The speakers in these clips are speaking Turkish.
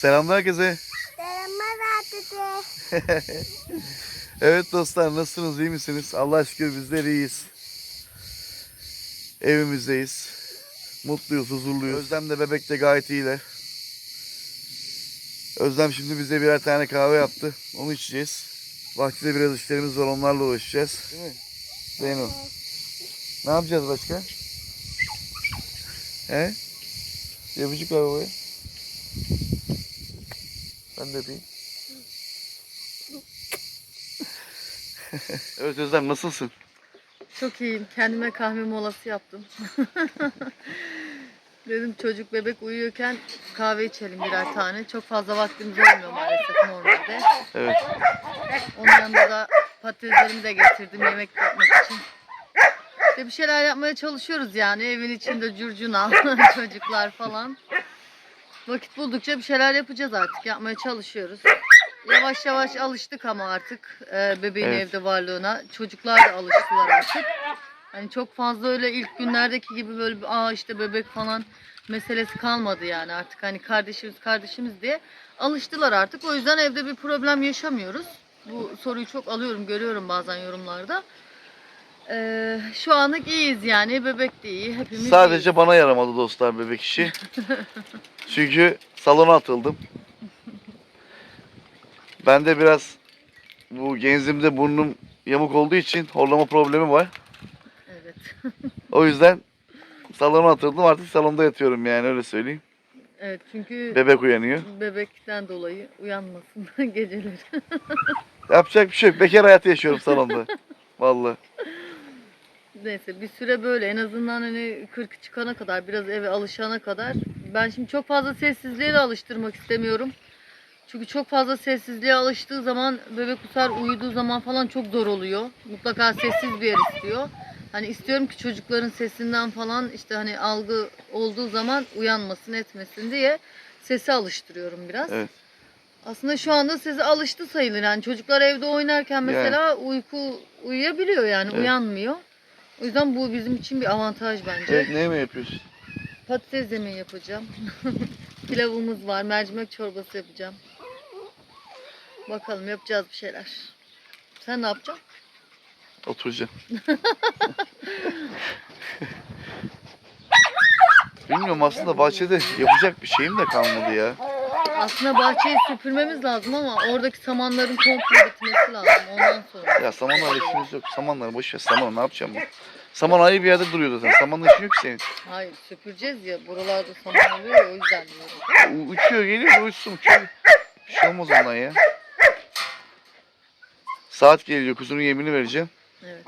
Selamlar herkese. Selamlar herkese. Evet dostlar nasılsınız iyi misiniz? Allah şükür bizler iyiyiz. Evimizdeyiz. Mutluyuz, huzurluyuz. Özlem de bebek de gayet iyiler. Özlem şimdi bize birer tane kahve yaptı. Onu içeceğiz. Bahçede biraz işlerimiz var onlarla uğraşacağız. Değil mi? Zeyno. Ne yapacağız başka? He? Yapıcık var babaya. Ben de yapayım. evet Özlem nasılsın? Çok iyiyim. Kendime kahve molası yaptım. Dedim çocuk bebek uyuyorken kahve içelim birer tane. Çok fazla vaktimiz olmuyor maalesef normalde. Evet. Onun yanında da patateslerimi de getirdim yemek yapmak için. İşte bir şeyler yapmaya çalışıyoruz yani. Evin içinde curcuna, çocuklar falan. Vakit buldukça bir şeyler yapacağız artık. Yapmaya çalışıyoruz. Yavaş yavaş alıştık ama artık e, bebeğin Evet. evde varlığına. Çocuklar da alıştılar artık. Hani çok fazla öyle ilk günlerdeki gibi böyle bir aa işte bebek falan meselesi kalmadı yani artık hani kardeşimiz kardeşimiz diye alıştılar artık. O yüzden evde bir problem yaşamıyoruz. Bu soruyu çok alıyorum, görüyorum bazen yorumlarda. Ee, şu anlık iyiyiz yani. Bebek de iyi. Hepimiz Sadece iyiyiz. bana yaramadı dostlar bebek işi. Çünkü salona atıldım. Ben de biraz bu genzimde burnum yamuk olduğu için horlama problemi var. Evet. O yüzden salona atıldım artık salonda yatıyorum yani öyle söyleyeyim. Evet çünkü Bebek uyanıyor. bebekten dolayı uyanmasın geceleri. Yapacak bir şey yok. Bekar hayatı yaşıyorum salonda. Vallahi. Neyse bir süre böyle en azından hani 40 çıkana kadar biraz eve alışana kadar ben şimdi çok fazla sessizliğe de alıştırmak istemiyorum. Çünkü çok fazla sessizliğe alıştığı zaman bebek usar uyuduğu zaman falan çok zor oluyor. Mutlaka sessiz bir yer istiyor. Hani istiyorum ki çocukların sesinden falan işte hani algı olduğu zaman uyanmasın etmesin diye sesi alıştırıyorum biraz. Evet. Aslında şu anda sesi alıştı sayılır yani çocuklar evde oynarken mesela uyku uyuyabiliyor yani Evet. uyanmıyor. O yüzden bu bizim için bir avantaj bence. Evet, ne mi yapıyorsun? Patates yemeği yapacağım. Pilavımız var, mercimek çorbası yapacağım. Bakalım yapacağız bir şeyler. Sen ne yapacaksın? Oturacağım. Bilmiyorum aslında bahçede yapacak bir şeyim de kalmadı ya. Aslında bahçeyi süpürmemiz lazım ama oradaki samanların komple bitmesi lazım ondan sonra. Ya samanlarla işimiz yok. Samanları boş ver. Saman ne yapacağım ben? Saman ayrı bir yerde duruyor zaten. Samanla işin yok ki senin. Hayır süpüreceğiz ya buralarda saman oluyor ya o yüzden diyorum. U- Uçuyor geliyor uçsun uçuyor. Bir şey olmaz ondan ya. Saat geliyor kuzunun yemini vereceğim. Evet.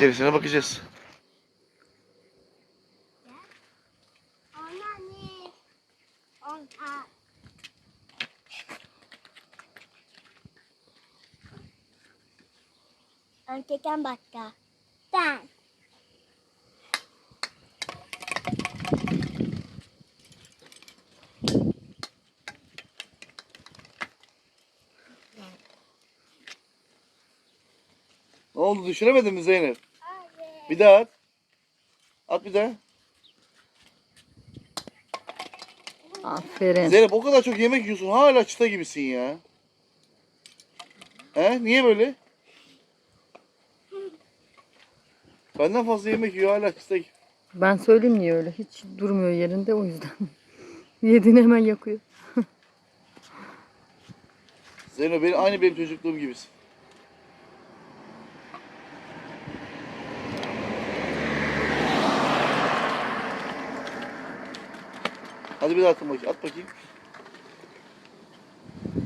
Gerisine bakacağız. Önkeken başka. Ben. Ne oldu düşüremedin mi Zeynep? Bir daha at. At bir daha. Aferin. Zeynep o kadar çok yemek yiyorsun hala çıta gibisin ya. He? Niye böyle? Benden fazla yemek yiyor hala gibi. Ben söyleyeyim niye öyle. Hiç durmuyor yerinde o yüzden. Yediğini hemen yakıyor. Zeyno benim, aynı benim çocukluğum gibisin. Hadi bir daha atın bakayım. At bakayım.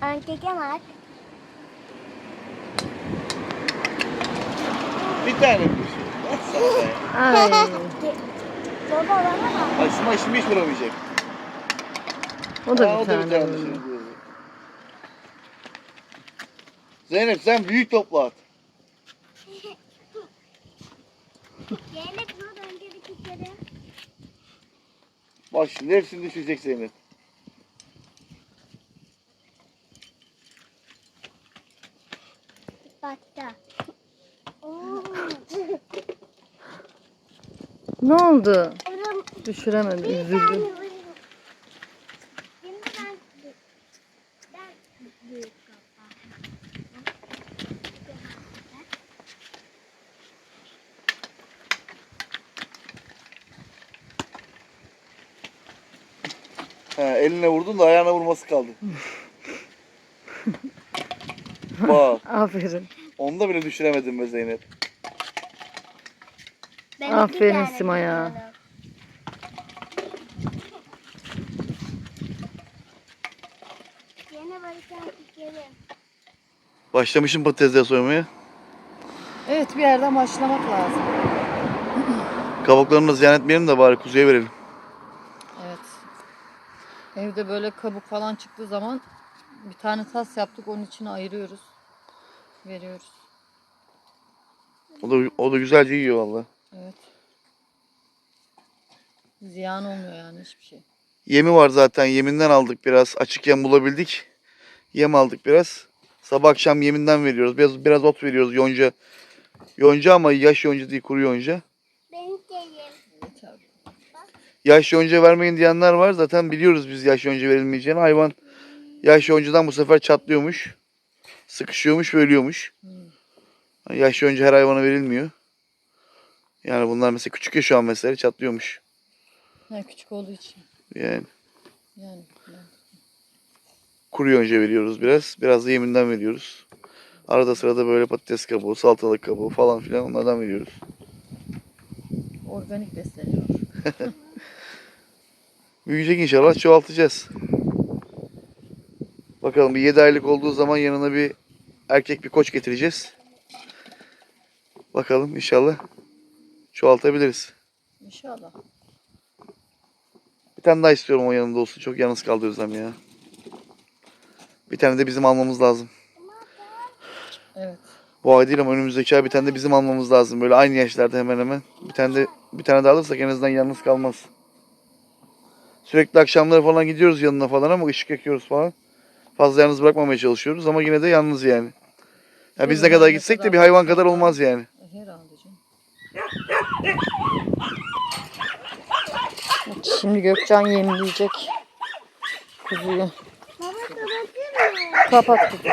Önkeken bak. Bir tane bir da. Ay. Baba bana bak. Ay Simay şimdi hiç vuramayacak. O da Aa, bir tane. tane şimdi. Zeynep sen büyük topla at. Yemek bunu önce bir kere. Bak şimdi hepsini düşecek Zeynep. Başka. Oo. Ne oldu? Düşüremedi, üzüldü. Ha, eline vurdun da ayağına vurması kaldı. Bak. Aferin. Onu da bile düşüremedim be Zeynep. Aferin Sima ya. Başlamışım patatesleri soymaya. Evet bir yerden başlamak lazım. Kabuklarını da ziyan etmeyelim de bari kuzuya verelim. Evet. Evde böyle kabuk falan çıktığı zaman bir tane tas yaptık onun içine ayırıyoruz. Veriyoruz. O da, o da güzelce yiyor valla. Evet. Ziyan olmuyor yani hiçbir şey. Yemi var zaten. Yeminden aldık biraz. Açık yem bulabildik. Yem aldık biraz. Sabah akşam yeminden veriyoruz. Biraz, biraz ot veriyoruz yonca. Yonca ama yaş yonca değil kuru yonca. Ben geleyim. Yeter. Yaş yonca vermeyin diyenler var. Zaten biliyoruz biz yaş yonca verilmeyeceğini. Hayvan yaş yoncadan bu sefer çatlıyormuş. Sıkışıyormuş ve ölüyormuş. Hmm. Yaş yonca her hayvana verilmiyor. Yani bunlar mesela küçük ya şu an mesela çatlıyormuş. Ha, küçük olduğu için. Yani Yani. yani. kuru yonca veriyoruz biraz. Biraz da yeminden veriyoruz. Arada sırada böyle patates kabuğu, salatalık kabuğu falan filan onlardan veriyoruz. Organik besleniyor. Büyüyecek inşallah çoğaltacağız. Bakalım bir 7 aylık olduğu zaman yanına bir erkek bir koç getireceğiz. Bakalım inşallah çoğaltabiliriz. İnşallah. Bir tane daha istiyorum o yanında olsun. Çok yalnız kaldı Özlem ya. Bir tane de bizim almamız lazım. Evet. Bu ay değil ama önümüzdeki ay bir tane de bizim almamız lazım. Böyle aynı yaşlarda hemen hemen. Bir tane de bir tane daha alırsak en azından yalnız kalmaz. Sürekli akşamları falan gidiyoruz yanına falan ama ışık yakıyoruz falan. Fazla yalnız bırakmamaya çalışıyoruz ama yine de yalnız yani. Ya biz ne kadar gitsek de bir hayvan kadar olmaz yani. Şimdi Gökcan yemleyecek kuzuyu. Kapat kuzu.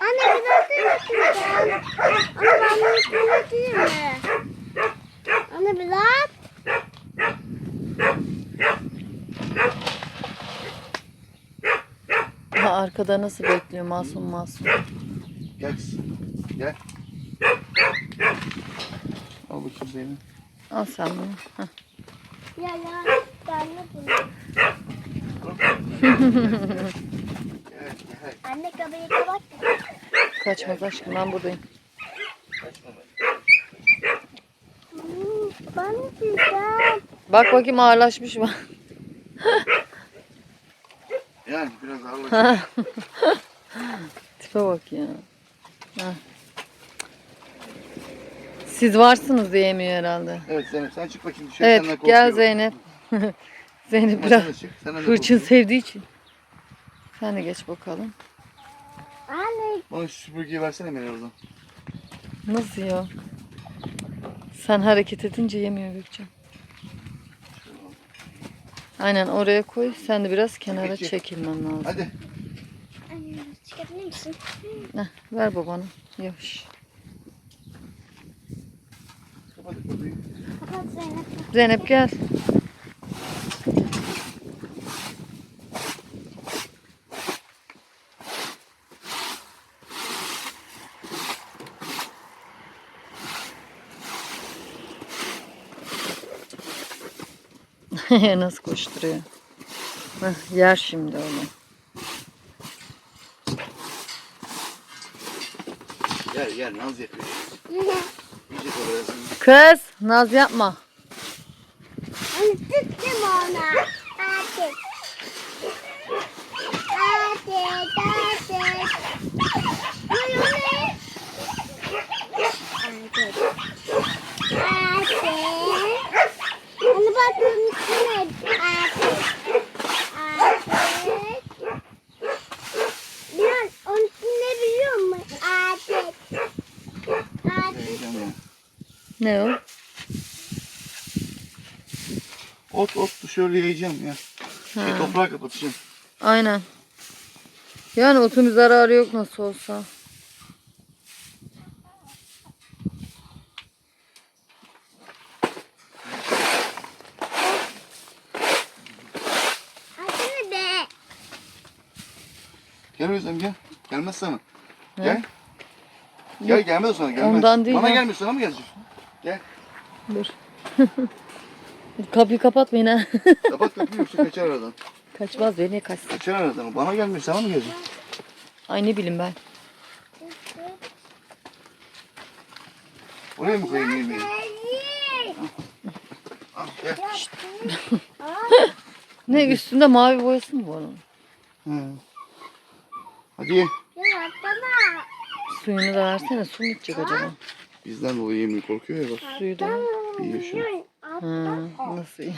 Anne biraz Anne ben? Anne biraz. Arkada nasıl bekliyor masum masum. Gel kızım. Gel. Al bakayım Zeynep. Al sen bunu. Hah. Ya ya ben de bunu. Gel gel. Anne kapıyı kapat. Kaçmaz aşkım ben buradayım. Hmm, Ben güzel. Bak bakayım ağırlaşmış mı? Yani biraz ağırlaşıyor. Tipe bak ya. Siz varsınız diye yemiyor herhalde. evet Zeynep sen çık bakayım. Dışarı senden Evet korkuyorum. gel Zeynep. Zeynep Sen biraz de çık. Sen de hırçın korkuyorum. sevdiği için. Sen de geç bakalım. Anne Bana şu süpürgeyi versene beni oradan. Nasıl ya? Sen hareket edince yemiyor Gökçen. Aynen oraya koy. Sen de biraz kenara Peki. çekilmen lazım. Hadi. Anne çıkabilir misin? Heh, ver babana. Yavaş. Kapat Zeynep. Zeynep gel. Nasıl koşturuyor. Heh, yer şimdi onu. Gel gel naz yapıyor. Kız naz yapma. tuttum ona. Hadi. klorlayacağım ya. Şey, He. toprağı kapatacağım. Aynen. Yani otun bir zararı yok nasıl olsa. Açın be. Gel Özlem gel. Gelmez sana. Gel. Gel gelmez sana gelmez. Ondan değil Bana ya. gelmiyorsun ama geleceksin. Gel. Dur. Kapıyı kapatmayın ha. Kapat kapıyı yoksa kaçar aradan. Kaçmaz beni kaçsın. Kaçar aradan. Bana gelmiyor sana mı gelecek? Ay ne bileyim ben. Oraya mı koyayım yemeği? Al gel. Ne üstünde mavi boyası mı var onun? Hı. Hadi ye. Suyunu da versene. Su mu içecek acaba? Bizden dolayı yemeği korkuyor ya bak. Suyu da. İyi yaşıyor. Ha, nasıl iyi?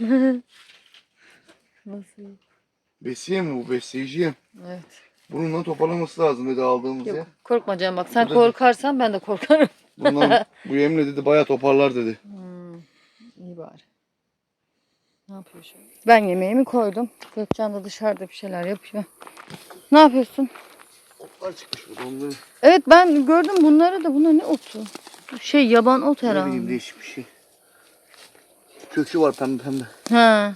Nasıl? Besiye mi bu besleyiciye? Evet. Bununla toparlaması lazım dedi aldığımız Yok ya. korkma canım bak sen Bu da- korkarsan ben de korkarım. Bundan bu yemle dedi bayağı toparlar dedi. Hmm, iyi bari. Ne yapıyor şu an? Ben yemeğimi koydum. Gökcan da dışarıda bir şeyler yapıyor. Ne yapıyorsun? Otlar çıkmış burada onları. Evet ben gördüm bunları da. Bunlar ne otu? Şey yaban ot Ne bileyim herhalde. değişik bir şey. Kökü var pembe pembe. Ha.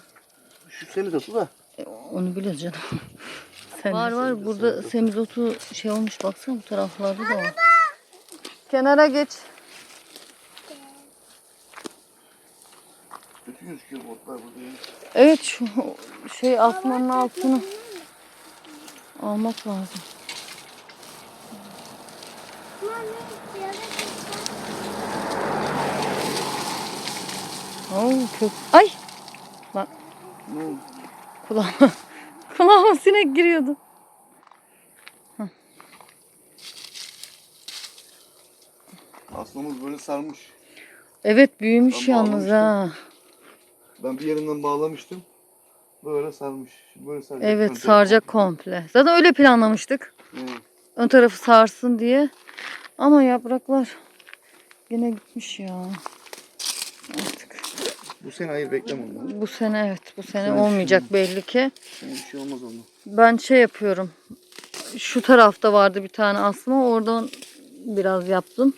Şu su da. e, Onu biliyoruz canım. var var burada semizotu şey olmuş baksana bu taraflarda da var. Kenara geç. Kötü gözüküyor bu otlar burada ya. Evet şu şey asmanın altını almak lazım. Oo kök. Ay oldu? kulağıma kulağıma sinek giriyordu. Aslamız böyle sarmış. Evet büyümüş Ben yalnız ha. Ben bir yerinden bağlamıştım. Böyle sarmış. Böyle saracak. Evet Ön saracak tarafı. komple. Zaten öyle planlamıştık. Hı. Ön tarafı sarsın diye. Ama yapraklar yine gitmiş ya. Bu sene hayır bekleme ondan. bu sene evet bu sene Sene olmayacak belli ki. Bir şey olmaz ondan. Ben şey yapıyorum. Şu tarafta vardı bir tane asma. Oradan biraz yaptım.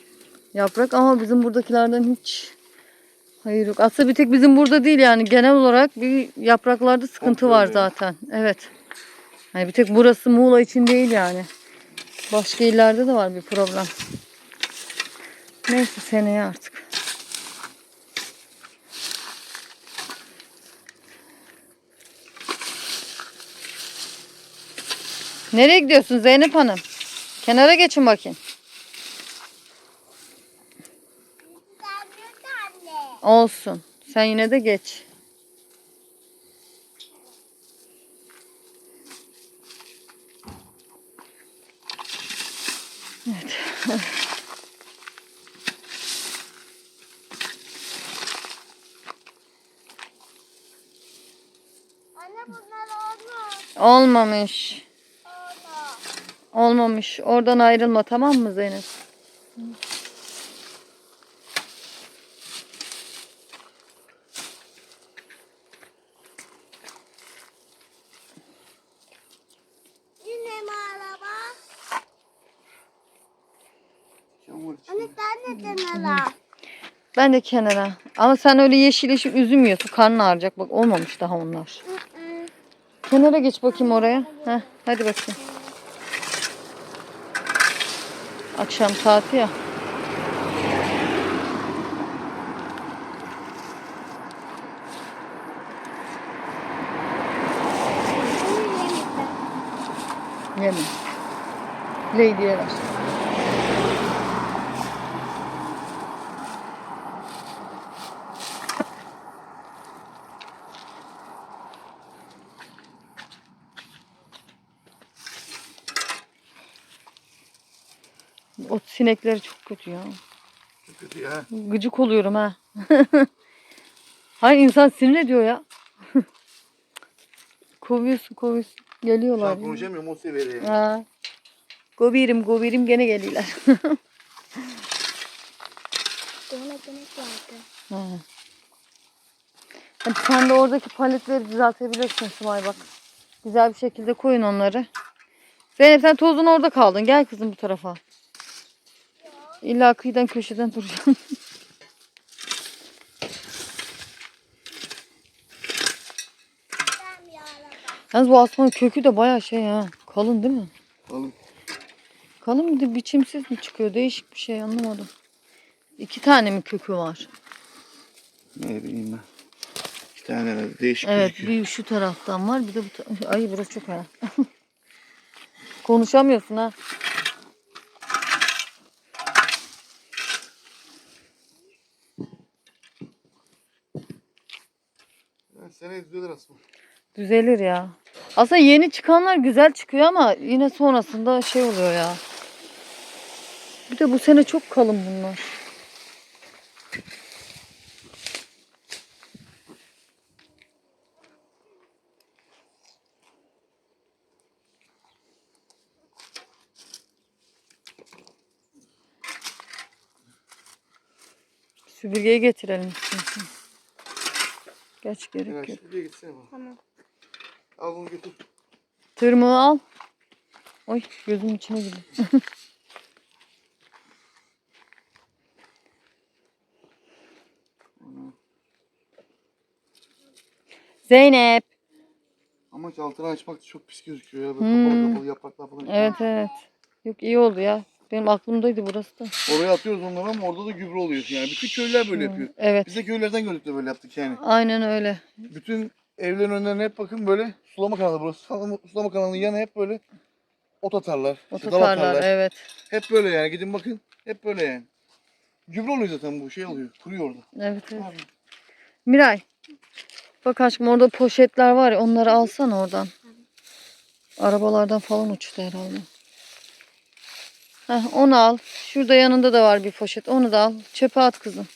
Yaprak ama bizim buradakilerden hiç hayır yok. Aslında bir tek bizim burada değil yani genel olarak bir yapraklarda sıkıntı Kontrol var değil. zaten. Evet. Yani bir tek burası Muğla için değil yani. Başka illerde de var bir problem. Neyse seneye artık. Nereye gidiyorsun Zeynep Hanım? Kenara geçin bakayım. Olsun. Sen yine de geç. Evet. Anne bunlar olmuş. Olmamış. Olmamış. Oradan ayrılma tamam mı Zeynep? Yine mi araba? Anne sen ala? Ben de kenara. Ama sen öyle yeşil yeşil üzüm yiyorsun. Karnın ağrıyacak. Bak olmamış daha onlar. Kenara geç bakayım oraya. Heh, hadi bakayım. Akşam saati ya. Yeme. Lady'ye ver. O sinekleri çok kötü ya. Çok kötü ya. Gıcık oluyorum ha. Hayır insan sinir ediyor ya. kovuyorsun kovuyorsun. Geliyorlar. An konuşamıyorum o seviyede. Ha. Gobirim gobirim gene geliyorlar. Ona demek vardı. Ha. Hadi sen de oradaki paletleri düzeltebilirsin Simay bak. Güzel bir şekilde koyun onları. Zeynep sen tozun orada kaldın. Gel kızım bu tarafa. İlla kıyıdan köşeden yağlama. Yalnız bu asmanın kökü de baya şey ha. Kalın değil mi? Alın. Kalın bir de biçimsiz mi çıkıyor? Değişik bir şey anlamadım. İki tane mi kökü var? Ne bileyim ben. İki tane herhalde değişik Evet gözüküyor. bir şu taraftan var bir de bu ta- Ay burası çok ha. Konuşamıyorsun ha. Seneye düzelir aslında. Düzelir ya. Aslında yeni çıkanlar güzel çıkıyor ama yine sonrasında şey oluyor ya. Bir de bu sene çok kalın bunlar. Süpürgeyi getirelim. Geç gerek yok. şuraya gitsene bana. Tamam. Al bunu götür. Tırmığı al. Oy gözüm içine girdi. Zeynep. Ama altını açmak da çok pis gözüküyor ya. Böyle Hmm. kapalı kapalı yapraklar falan. Evet evet. Yok iyi oldu ya. Benim aklımdaydı burası da. Oraya atıyoruz onları ama orada da gübre oluyor. Yani bütün köylüler böyle yapıyor. Evet. Biz de köylerden gördük de böyle yaptık yani. Aynen öyle. Bütün evlerin önlerine hep bakın böyle sulama kanalı burası. Sulama, sulama kanalının yanı hep böyle ot atarlar. işte dal Ototarlar atarlar. evet. Hep böyle yani gidin bakın. Hep böyle yani. Gübre oluyor zaten bu şey oluyor. Kuruyor orada. Evet evet. Miray. Bak aşkım orada poşetler var ya onları alsan oradan. Arabalardan falan uçtu herhalde. Heh, onu al. Şurada yanında da var bir poşet. Onu da al. Çöpe at kızım.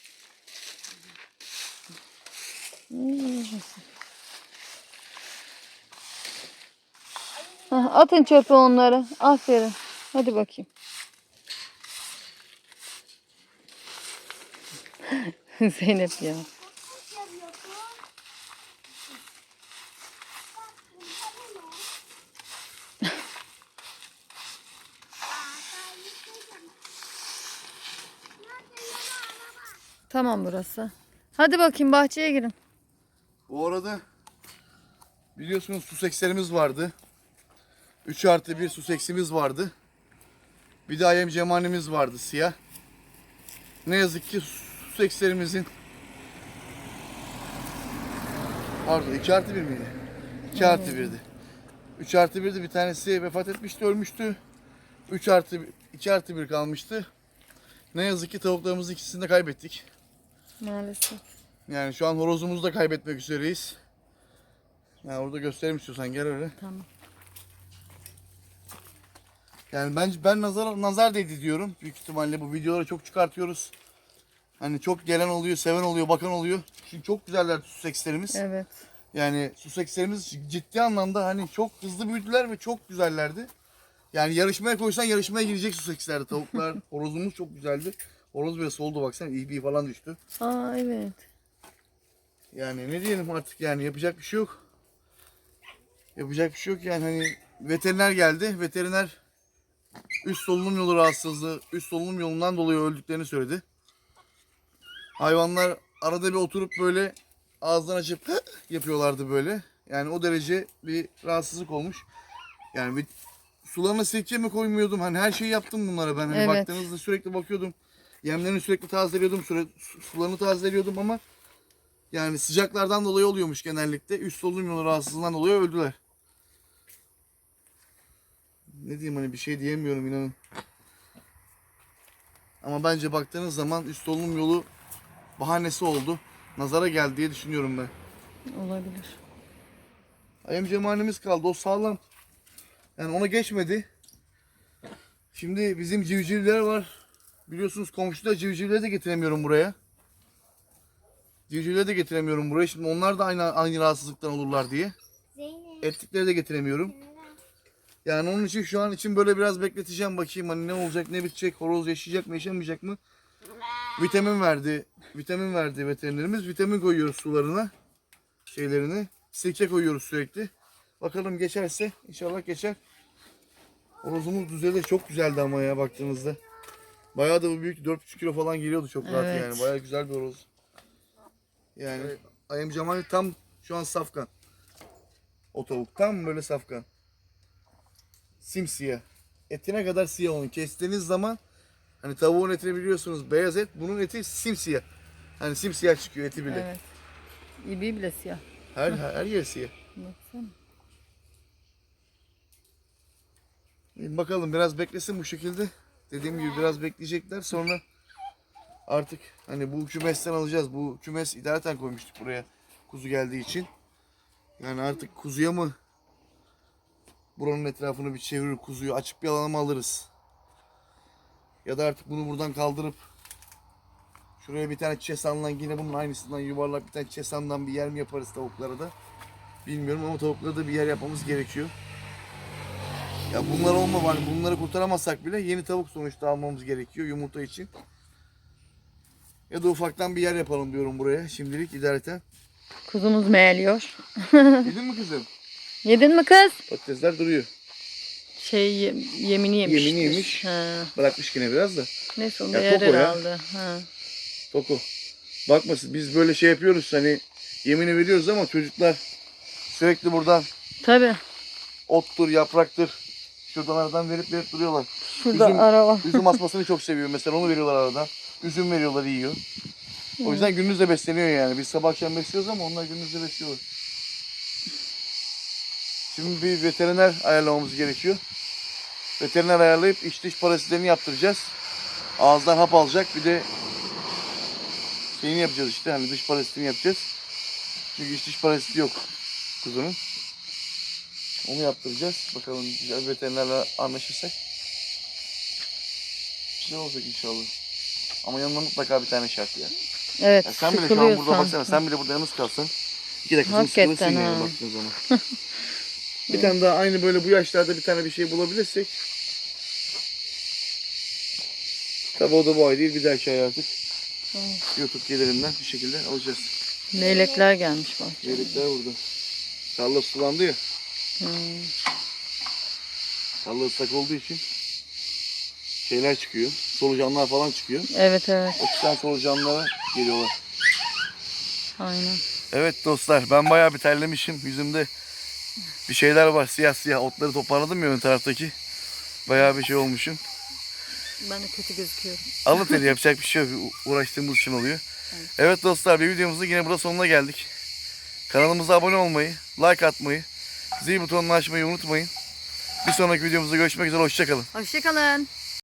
Heh, atın çöpe onları. Aferin. Hadi bakayım. Zeynep ya. Burası. Hadi bakayım bahçeye girin. Bu arada biliyorsunuz su sekslerimiz vardı. 3 artı 1 su seksimiz vardı. Bir de ayem cemanimiz vardı siyah. Ne yazık ki su sekslerimizin Pardon 2 artı 1 miydi? 2 artı 1'di. 3 artı 1'di bir tanesi vefat etmişti ölmüştü. 3 artı 2 artı 1 kalmıştı. Ne yazık ki tavuklarımızın ikisini de kaybettik. Maalesef. Yani şu an horozumuzu da kaybetmek üzereyiz. Yani orada göstereyim istiyorsan gel öyle. Tamam. Yani ben ben nazar nazar değdi diyorum. Büyük ihtimalle bu videoları çok çıkartıyoruz. Hani çok gelen oluyor, seven oluyor, bakan oluyor. Çünkü çok güzeller su sekslerimiz. Evet. Yani su sekslerimiz ciddi anlamda hani çok hızlı büyüdüler ve çok güzellerdi. Yani yarışmaya koysan yarışmaya girecek su sekslerdi tavuklar. Horozumuz çok güzeldi. Horoz böyle soldu baksana iyi falan düştü. Aa evet. Yani ne diyelim artık yani yapacak bir şey yok. Yapacak bir şey yok yani hani veteriner geldi. Veteriner üst solunum yolu rahatsızlığı, üst solunum yolundan dolayı öldüklerini söyledi. Hayvanlar arada bir oturup böyle ağızdan açıp yapıyorlardı böyle. Yani o derece bir rahatsızlık olmuş. Yani bir sularına sirke mi koymuyordum? Hani her şeyi yaptım bunlara ben. Hani Evet. baktığınızda sürekli bakıyordum. Yemlerini sürekli tazeliyordum, süre, su- sularını tazeliyordum ama yani sıcaklardan dolayı oluyormuş genellikle. Üst solunum yolu rahatsızlığından dolayı öldüler. Ne diyeyim hani bir şey diyemiyorum inanın. Ama bence baktığınız zaman üst solunum yolu bahanesi oldu. Nazara geldi diye düşünüyorum ben. Olabilir. Ayım cemanimiz kaldı. O sağlam. Yani ona geçmedi. Şimdi bizim civcivler var. Biliyorsunuz komşuda civcivleri de getiremiyorum buraya. Civcivleri de getiremiyorum buraya. Şimdi onlar da aynı aynı rahatsızlıktan olurlar diye. Zeynep. Etlikleri de getiremiyorum. Yani onun için şu an için böyle biraz bekleteceğim bakayım hani ne olacak ne bitecek horoz yaşayacak mı yaşamayacak mı? Vitamin verdi. Vitamin verdi veterinerimiz. Vitamin koyuyoruz sularına. Şeylerini. Sirke koyuyoruz sürekli. Bakalım geçerse inşallah geçer. Horozumuz düzeli çok güzeldi ama ya baktığınızda. Bayağı da bu büyük 4,5 kilo falan geliyordu çok rahat Evet. yani. Bayağı güzel bir horoz. Yani Ayım Cemal tam şu an safkan. O tavuk tam böyle safkan. Simsiyah. Etine kadar siyah onun. Kestiğiniz zaman hani tavuğun etini biliyorsunuz beyaz et. Bunun eti simsiyah. Hani simsiyah çıkıyor eti bile. Evet. İbi bile siyah. Her, her, her yer siyah. Baksana. İyi, Bakalım biraz beklesin bu şekilde. Dediğim gibi biraz bekleyecekler sonra artık hani bu kümesten alacağız. Bu kümes idareten koymuştuk buraya kuzu geldiği için. Yani artık kuzuya mı buranın etrafını bir çevirir kuzuyu açık bir alana mı alırız? Ya da artık bunu buradan kaldırıp şuraya bir tane çesandan yine bunun aynısından yuvarlak bir tane çesandan bir yer mi yaparız tavuklara da? Bilmiyorum ama tavuklara da bir yer yapmamız gerekiyor. Ya bunlar olma hani bunları kurtaramazsak bile yeni tavuk sonuçta almamız gerekiyor yumurta için. Ya da ufaktan bir yer yapalım diyorum buraya şimdilik idareten. Kuzumuz meğliyor. Yedin mi kızım? Yedin mi kız? Patatesler duruyor. Şey ye- yemini yemiş. Yemini yemiş. Ha. Bırakmış yine biraz da. Neyse onu Ya yer Koko ya. herhalde. Ha. Toko. Bakmasın biz böyle şey yapıyoruz hani yemini veriyoruz ama çocuklar sürekli buradan Tabii. ottur yapraktır şuradan aradan verip verip duruyorlar. Şurada Üzüm- ara var. Üzüm asmasını çok seviyor mesela onu veriyorlar arada. Üzüm veriyorlar yiyor. O yüzden gündüz de besleniyor yani. Biz sabah akşam besliyoruz ama onlar gündüz de besliyorlar. Şimdi bir veteriner ayarlamamız gerekiyor. Veteriner ayarlayıp iç dış parazitlerini yaptıracağız. Ağızdan hap alacak bir de şeyini yapacağız işte hani dış parazitini yapacağız. Çünkü iç dış paraziti yok kuzunun. Onu yaptıracağız. Bakalım güzel veterinerle anlaşırsak. Güzel olacak inşallah. Ama yanına mutlaka bir tane şart ya. Evet ya sen bile şu an burada baksana. Sen bile burada yalnız kalsan. iki dakika sıkılırsın yani baktığın zaman. bir tane daha aynı böyle bu yaşlarda bir tane bir şey bulabilirsek. Tabi o da bu ay değil bir dahaki ay artık. YouTube gelirimden bir şekilde alacağız. Leylekler gelmiş bak. Leylekler burada. Tarla sulandı ya. Hmm. Tarla ıslak olduğu için şeyler çıkıyor. Solucanlar falan çıkıyor. Evet evet. O çıkan solucanlara geliyorlar. Aynen. Evet dostlar ben bayağı bir terlemişim. Yüzümde bir şeyler var siyah siyah otları toparladım ya ön taraftaki. Bayağı bir şey olmuşum. Ben de kötü gözüküyorum. Alın teri yapacak bir şey yok. Uğraştığımız için oluyor. Evet dostlar bir videomuzun yine burada sonuna geldik. Kanalımıza abone olmayı, like atmayı, zil butonunu açmayı unutmayın. Bir sonraki videomuzda görüşmek üzere. Hoşçakalın. Hoşçakalın.